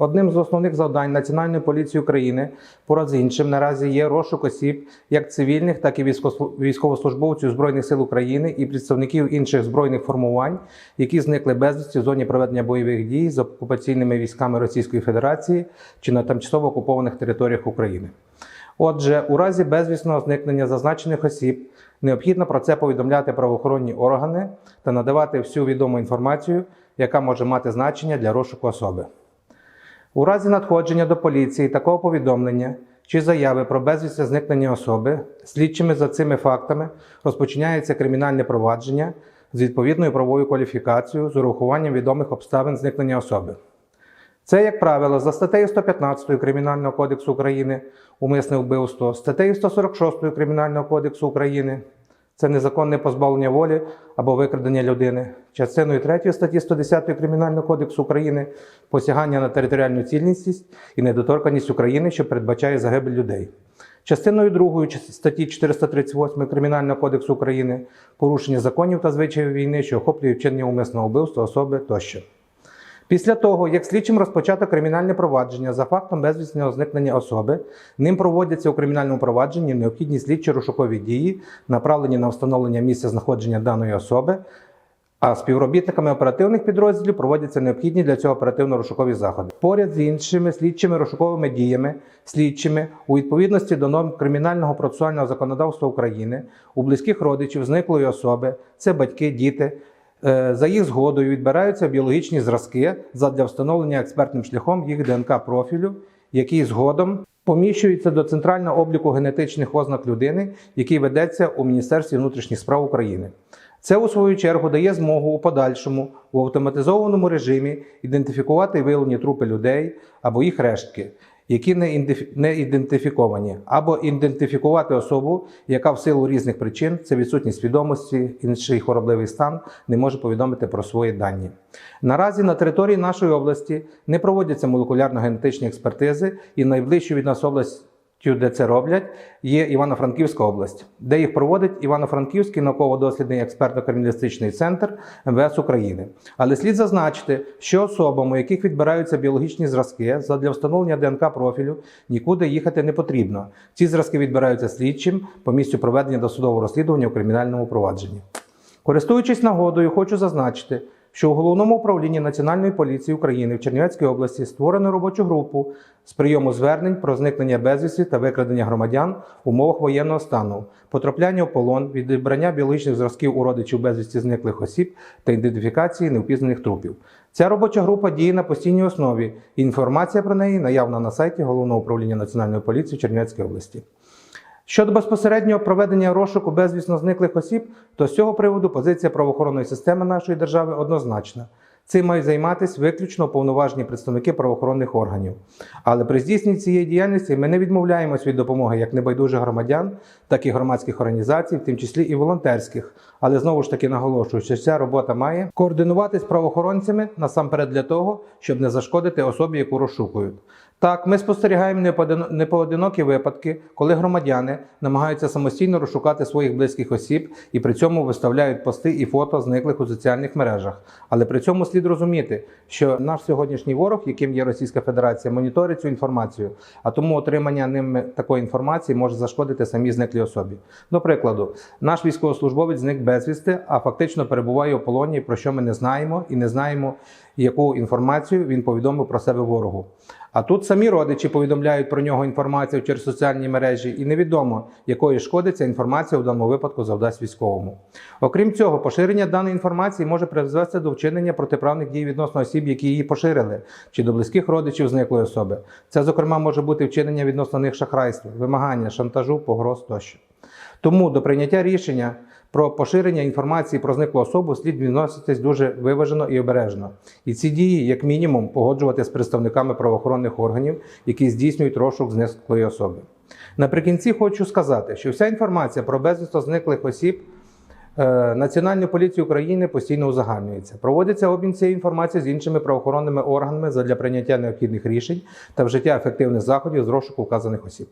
Одним з основних завдань Національної поліції України, поряд з іншим, наразі є розшук осіб як цивільних, так і військовослужбовців Збройних сил України і представників інших збройних формувань, які зникли безвісті в зоні проведення бойових дій з окупаційними військами Російської Федерації чи на тимчасово окупованих територіях України. Отже, у разі безвісного зникнення зазначених осіб необхідно про це повідомляти правоохоронні органи та надавати всю відому інформацію, яка може мати значення для розшуку особи. У разі надходження до поліції такого повідомлення чи заяви про безвісне зникнення особи, слідчими за цими фактами розпочинається кримінальне провадження з відповідною правовою кваліфікацією з урахуванням відомих обставин зникнення особи. Це, як правило, за статтею 115 Кримінального кодексу України умисне вбивство, статтею 146 Кримінального кодексу України це незаконне позбавлення волі або викрадення людини, частиною 3 статті 110 Кримінального кодексу України посягання на територіальну цілісність і недоторканність України, що передбачає загибель людей. Частиною 2 статті 438 Кримінального кодексу України порушення законів та звичаїв війни, що охоплює вчинення умисного вбивства особи тощо. Після того, як слідчим розпочато кримінальне провадження за фактом безвісного зникнення особи, ним проводяться у кримінальному провадженні необхідні слідчі розшукові дії, направлені на встановлення місця знаходження даної особи, а співробітниками оперативних підрозділів проводяться необхідні для цього оперативно-розшукові заходи. Поряд з іншими слідчими розшуковими діями, слідчими у відповідності до норм кримінального процесуального законодавства України у близьких родичів зниклої особи, це батьки, діти. Е, За їх згодою відбираються біологічні зразки задля встановлення експертним шляхом їх ДНК профілю, який згодом поміщується до центрального обліку генетичних ознак людини, який ведеться у Міністерстві внутрішніх справ України. Це у свою чергу дає змогу у подальшому у автоматизованому режимі ідентифікувати виявлені трупи людей або їх рештки, які не ідентифіковані, або ідентифікувати особу, яка в силу різних причин, це відсутність свідомості, інший хоробливий стан, не може повідомити про свої дані. Наразі на території нашої області не проводяться молекулярно-генетичні експертизи, і найближчу від нас областю, де це роблять, є Івано-Франківська область, де їх проводить Івано-Франківський науково-дослідний експертно-криміналістичний центр МВС України. Але слід зазначити, що особам, у яких відбираються біологічні зразки задля встановлення ДНК профілю, нікуди їхати не потрібно. Ці зразки відбираються слідчим по місцю проведення досудового розслідування у кримінальному провадженні. Користуючись нагодою, хочу зазначити, що у головному управлінні Національної поліції України в Чернівецькій області створено робочу групу з прийому звернень про зникнення безвісті та викрадення громадян в умовах воєнного стану, потрапляння в полон, відібрання біологічних зразків у родичів безвісті зниклих осіб та ідентифікації невпізнаних трупів. Ця робоча група діє на постійній основі. Інформація про неї наявна на сайті головного управління Національної поліції в Чернівецькій області. Щодо безпосереднього проведення розшуку безвісно зниклих осіб, то з цього приводу позиція правоохоронної системи нашої держави однозначна. Цим мають займатися виключно уповноважені представники правоохоронних органів. Але при здійсненні цієї діяльності ми не відмовляємось від допомоги як небайдужих громадян, так і громадських організацій, в тим числі і волонтерських. Але знову ж таки наголошую, що ця робота має координуватись правоохоронцями насамперед для того, щоб не зашкодити особі, яку розшукують. Так, ми спостерігаємо непоодинокі випадки, коли громадяни намагаються самостійно розшукати своїх близьких осіб і при цьому виставляють пости і фото зниклих у соціальних мережах. Але при цьому слід розуміти, що наш сьогоднішній ворог, яким є Російська Федерація, моніторить цю інформацію, а тому отримання ними такої інформації може зашкодити самій зниклій особі. До прикладу, наш військовослужбовець зник безвісти, а фактично перебуває у полоні, про що ми не знаємо, і не знаємо, яку інформацію він повідомив про себе ворогу. А тут самі родичі повідомляють про нього інформацію через соціальні мережі, і невідомо, якої шкоди ця інформація в даному випадку завдасть військовому. Окрім цього, поширення даної інформації може призвести до вчинення протиправних дій відносно осіб, які її поширили, чи до близьких родичів зниклої особи. Це, зокрема, може бути вчинення відносно них шахрайства, вимагання, шантажу, погроз тощо. Тому до прийняття рішення про поширення інформації про зниклу особу слід відноситись дуже виважено і обережно. І ці дії, як мінімум, погоджувати з представниками правоохоронних органів, які здійснюють розшук зниклої особи. Наприкінці хочу сказати, що вся інформація про безвісно зниклих осіб е, Національної України постійно узагальнюється. Проводиться обмін цією інформацією з іншими правоохоронними органами задля прийняття необхідних рішень та вжиття ефективних заходів з розшуку вказаних осіб.